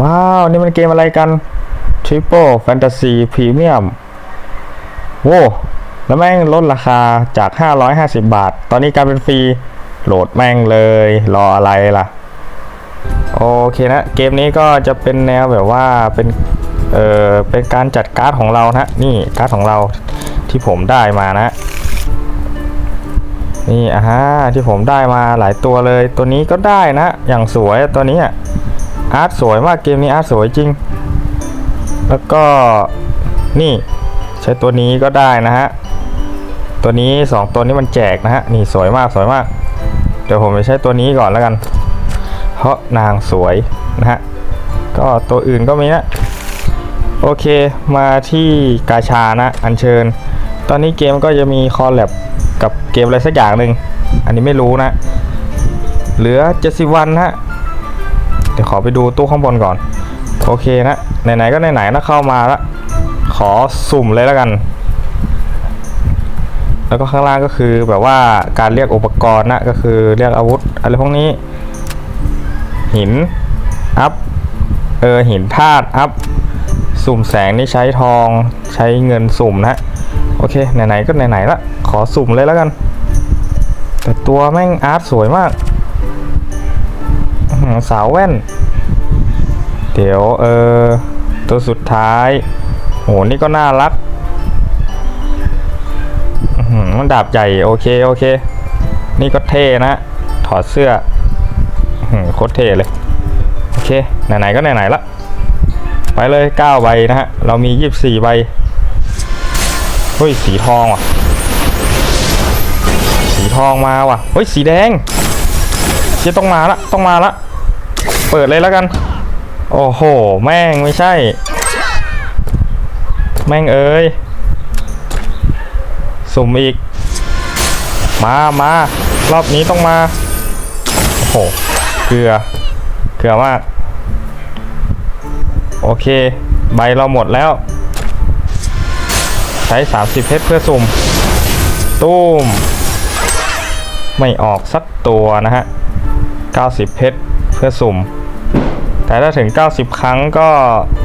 ว้าว นี่มันเกมอะไรกัน Triple Fantasy Premium โว้แล้วแม่งลดราคาจาก 550 บาท ตอนนี้กลายเป็นฟรี โหลดแม่งเลย รออะไรล่ะ โอเคนะ เกมนี้ก็จะเป็นแนวแบบว่าเป็น เออเป็นการจัดการ์ดของเรานะ นี่การ์ดของเราที่ผมได้มานะ นี่อ่าฮะที่ผมได้มาหลายตัวเลย ตัวนี้ก็ได้นะ อย่างสวยตัวนี้อะ อาร์ตสวยมากเกมนี้อาร์ตสวยจริง แล้วก็นี่ใช้ตัวนี้ก็ได้นะฮะ ตัวนี้ 2 ตัวนี้มันแจกนะฮะ นี่สวยมากสวยมาก เดี๋ยวผมจะใช้ตัวนี้ก่อนแล้วกัน เพราะนางสวยนะฮะ ก็ตัวอื่นก็มีนะ โอเคมาที่กาชานะ อัญเชิญ ตอนนี้เกมก็จะมีคอลแลบกับเกมอะไรสักอย่างหนึ่ง อันนี้ไม่รู้นะ เหลือ 70 วันนะฮะ ดี๋ยวขอไปดูตู้ข้างบนก่อน โอเคนะ ไหนๆก็ไหนๆนะเข้ามาละขอสุ่มเลยแล้วกัน แล้วก็ข้างล่างก็คือแบบว่าการเรียกอุปกรณ์นะก็คือเรียกอาวุธอะไรพวกนี้ หิน อัพ เออหินธาตุอัพ สุ่มแสงนี่ใช้ทองใช้เงินสุ่มนะ โอเคไหนๆก็ไหนๆละขอสุ่มเลยแล้วกัน แต่ตัวแม่งอาร์ตสวยมาก สาวแว่น เดี๋ยวเออตัวสุดท้ายโหนี่ก็น่ารักมันดาบใหญ่โอเคโอเค นี่ก็เท่นะ ถอดเสื้ออื้อหือโคตรเท่เลย โอเค ไหนๆก็ไหนๆละ ไปเลย 9 ใบนะฮะ เรามี 24 ใบเฮ้ย สีทองว่ะ สีทองมาว่ะเฮ้ย สีแดง เชี่ยต้องมาละต้องมาละเปิดเลยแล้วกัน โอ้โห แม่งไม่ใช่ แม่งเอ้ยสุ่มอีก มามารอบนี้ต้องมา โอ้โห เกลือ เกลือมาก โอเค ใบเราหมดแล้ว ใช้ 30 เพชรเพื่อสุ่ม ตุ้ม ไม่ออกสักตัวนะฮะ 90 เพชรเพื่อสุ่ม แต่ถ้าถึง 90 ครั้งก็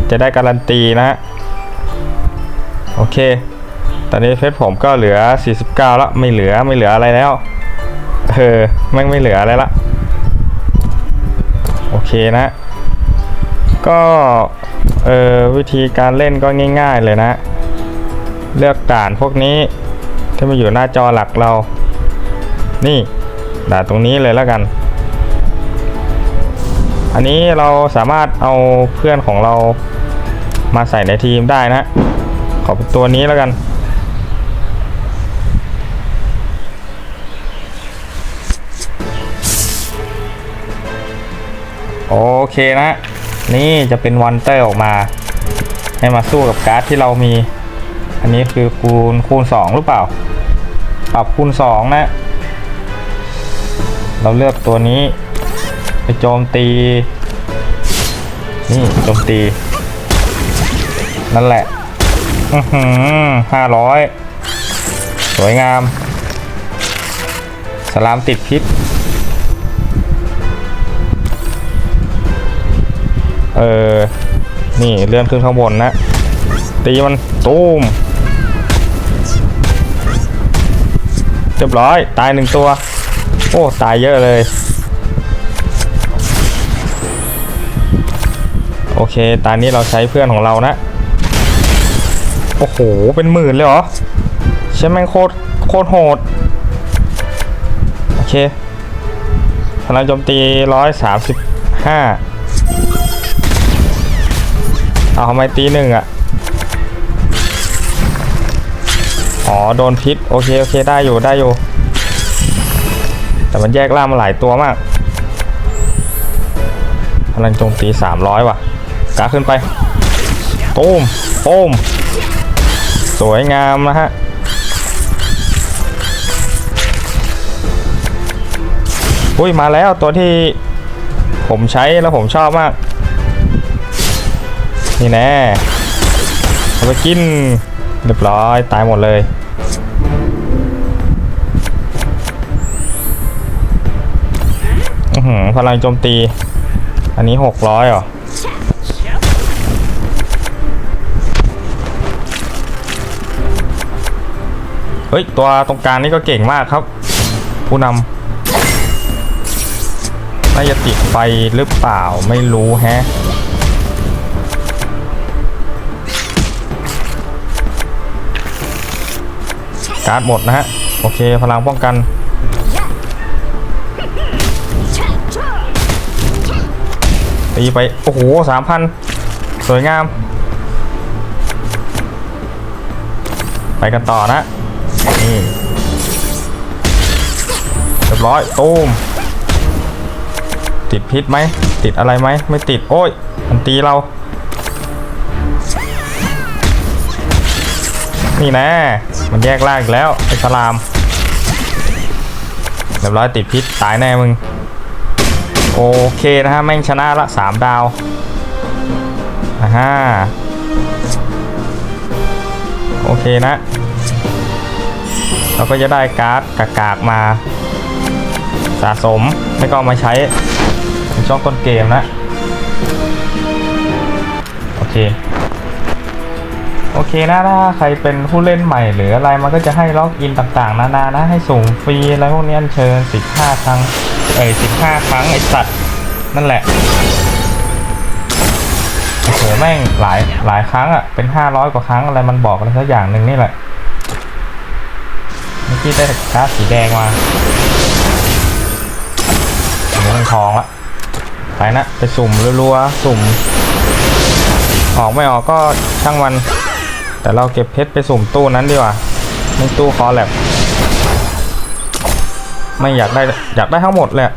จะได้การันตีนะฮะโอเค ตอนนี้เพชรผมก็เหลือ 49 แล้วไม่เหลือไม่เหลืออะไรแล้ว เออแม่งไม่เหลืออะไรละ โอเคนะ ก็เออวิธีการเล่นก็ง่าย ๆ เลยนะ เลือกด่านพวกนี้ที่มาอยู่หน้าจอหลักเรา นี่ด่านตรงนี้เลยแล้วกัน อันนี้เราสามารถเอาเพื่อนของเรามาใส่ในทีมได้นะ ขอเป็นตัวนี้แล้วกัน โอเคนะ นี่จะเป็นวันเตอร์ออกมา ให้มาสู้กับการ์ดที่เรามี อันนี้คือคูณคูณ 2 หรือเปล่า ปรับคูณ 2 นะ เราเลือกตัวนี้ ไปโจมตี นี่โจมตี นั่นแหละอือหือห้าร้อยสวยงาม สลามติดพิษ เออ นี่เลื่อนขึ้นข้างบนนะ ตีมันตูมเรียบร้อย ตายหนึ่งตัว โอ้ ตายเยอะเลย เค ตอนนี้เราใช้เพื่อนของเรานะ โอ้โห เป็นหมื่นเลยเหรอ ใช่แม่งโคตรโคตรโหด โอเคพลังโจมตีร้อยสามสิบห้าเอาทำไมตีหนึ่งอะ อ๋อ โดนพิษ โอเค โอเค ได้อยู่ ได้อยู่ แต่มันแยกล่ามาหลายตัวมากพลังโจมตี300ว่ะ กาขึ้นไปตูมตูมสวยงามนะฮะอุ้ยมาแล้วตัวที่ผมใช้แล้วผมชอบมาก นี่แน่เอาไปกินเรียบร้อยตายหมดเลยอือหือพลังโจมตี อันนี้600เหรอ เฮ้ย ตัวตรงกลางนี่ก็เก่งมากครับ ผู้นำน่าจะติดไฟหรือเปล่าไม่รู้แฮะการ์ดหมดนะฮะ โอเค พลังป้องกันตีไป โอ้โหสามพันสวยงาม ไปกันต่อนะ นี่เรียบร้อยตูมติดพิษไหม ติดอะไรไหม ไม่ติด โอ้ย มันตีเรา นี่แน่มันแยกล่างอีกแล้ว ไอ้สลาม เรียบร้อยติดพิษ ตายแน่มึง โอเคนะฮะ แม่งชนะละสามดาวอ่าฮะโอเคนะ เราก็จะได้การ์ดกากๆมาสะสมไม่ก็มาใช้ในช่องต้นเกมนะโอเคโอเคนะถ้าใครเป็นผู้เล่นใหม่หรืออะไรมันก็จะให้ล็อกอินต่างๆ นานานะให้ส่งฟรีอะไรพวกนี้อัญเชิญ 15 ครั้งเอ้ย15 ครั้งไอสัตว์นั่นแหละโอ้โหแม่งหลายหลายครั้งอะเป็น 500 กว่าครั้งอะไรมันบอกอะไรสักอย่างหนึ่งนี่แหละ เมื่ได้การ์ดสีแดงมาอันนี้มันทองละไปนะไปสุ่มรัวๆสุ่ม ออกไม่ออกก็ช่างมัน แต่เราเก็บเพชรไปสุ่มตู้นั้นดีกว่าในตู้คอแลบไม่อยากได้อยากได้ทั้งหมดเลยอะ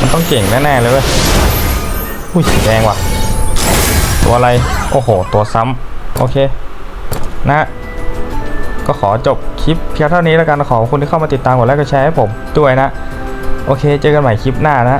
มันต้องเก่งแน่ๆเลยเว้ยอุ้ยสีแดงว่ะ ตัวอะไร โอ้โห ตัวซ้ำโอเค นะฮะ ก็ขอจบคลิปเพียงเท่านี้แล้วกันขอบคุณที่เข้ามาติดตามกดไลค์กดแชร์ให้ผมด้วยนะ โอเค เจอกันใหม่คลิปหน้านะ